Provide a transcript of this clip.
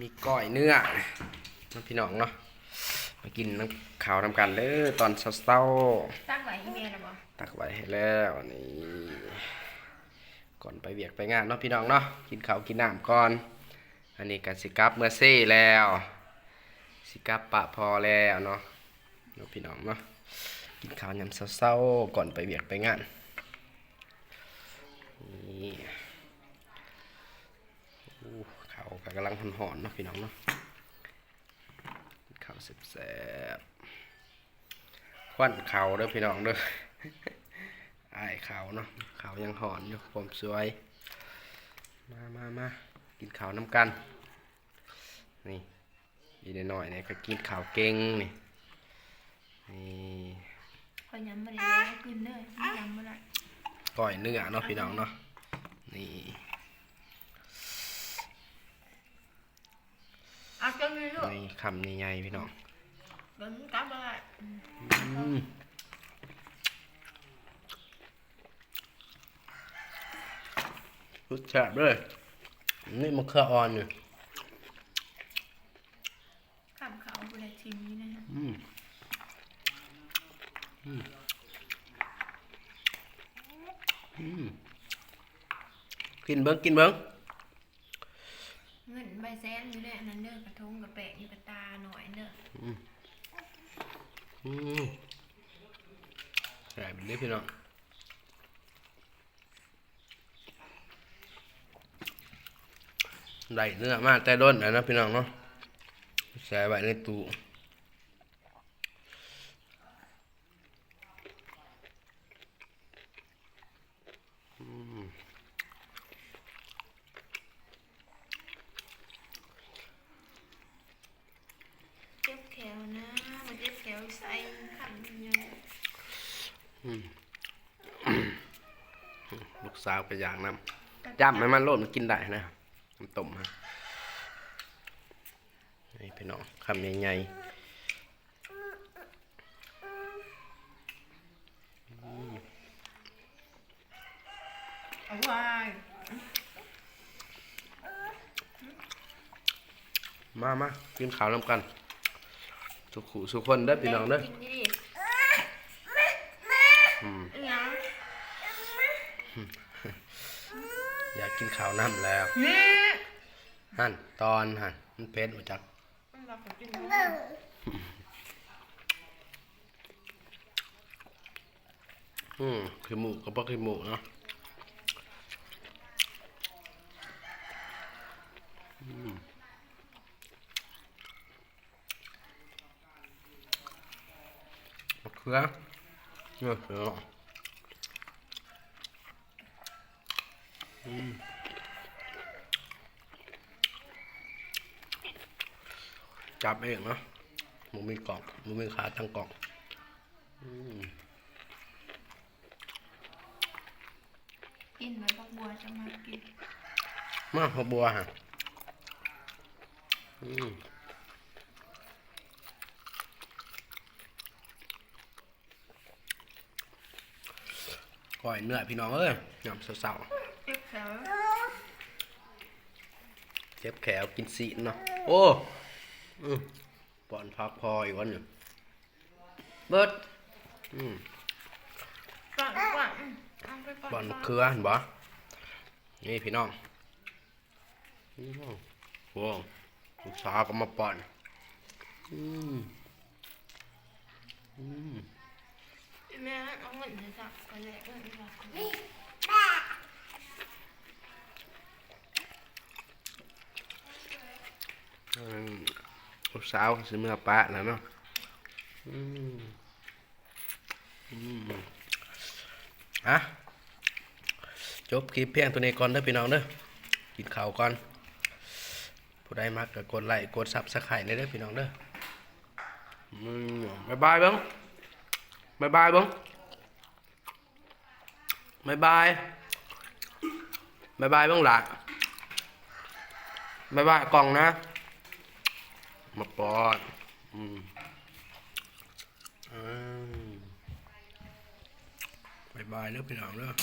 มีก้อยเนื้อน้องพี่น้องเนาะมากินน้ำขาวทำกันเด้อตอนเช้าตั้งไว้อีเมลหรอบ่ๆตักไว้ให้แล้วนี่ก่อนไปเวียกไปงานเนาะพี่น้องเนาะกินข้าวกินน้ำก่อน อันนี้กันสิกลับเมื่อเซ่แล้วสิกลับปะพอแล้วเนาะเนาะพี่น้องเนาะกินข้าวยำเช้าๆก่อนไปเวียกไปงานนี่อู้ข้าว ก็กำลังหอนๆเนาะพี่น้องเนาะกินข้าวแซ่บๆควันข้าวเด้อพี่น้องเด้ออายข้าวเนาะข้าวยังหอนอยู่ผมสวย มามามากินข้าวน้ำกัน นี่อีกหน่อยๆเนี่ยก็กินข้าวเก่งนี่นี่คอยย้ำมาเลยกินเลยไม่ย้ำมาเลยก้อยเนื้อเนาะพี่น้องเนาะนี่ อะจังเลยลูก นี่คำใหญ่ๆพี่น้องเดินกลับมาเลยอืมรสชาติเลยนี่มะเขืออ่อนอยู่ข้ามเขาไปเลยทีมนี้นะฮะอืมอืมอืมกินเบิ้งกินเบิ้ง เงินใบแซนอยู่เลยอันนั้นเด้อกระทงกระแปะอยู่กระตาหน่อยเด้ออืมใส่เปเลยพี่น้องได้เนื้อมากแต่ด้นนะนะพี่น้องเนาะใส่ไว้ในตู้ เจ็บแขวนะมันเจ็บแขวใส่ขันยังลูกสาวไปอย่างน้ำจับให้มันโลดมันกินได้นะมันต้มฮะนี่พี่น้องคำใหญ่เอาไว้ๆมามากินข้าวน้ำกัน สุขุสุขคนเด้อพี่น้องเด้อกินดิอืมอีหยังอยากกินข้าวน้ำแล้วนี่หั่นตอนหั่นมันเผ็ดมาจากมันรักกินนะอืมคือหมูก็บ่คือหมูเนาะอืม มะเขือเนี่ยเสืออืมจับเองเนาะหมูมีกล่องหมูมีขาตั้งกล่องอืมกินไว้พักบัวจะมากิน มาหัวบัวฮะอืม ก่อยเนื้อพี่น้องเอ้ยยำเสาเจ็บแขวๆเจ็บแขวกินสีนเนาะโอ้อืมปอนพักพออีกวันอยู่งเบิดอืมก่อนก่อนอืมเอาไปก่อนเครือเห็นบ่นี่พี่น้องอืมโว้ลูกสาวก็มาปอนอืมอืม อาเงินใส่จับกันเลยเงินอีหลักอืมลูกสาวซื้อเมื่อปะแล้วเนาะอืมอืมอะจบคลิปเพียงตัวนี้ก่อนเด้อพี่น้องเด้อกินข้าวก่อน ผู้ใดมักก็กดไลค์กดซับสไครต์เลยเด้อพี่น้องเด้ออืมบ๊ายบายเบ้ง บายบายบ้งบายบายบายบายบ้งหละบายบายกล่องนะ มาปอนอืมบายบายเลิกพี่น้องเลิก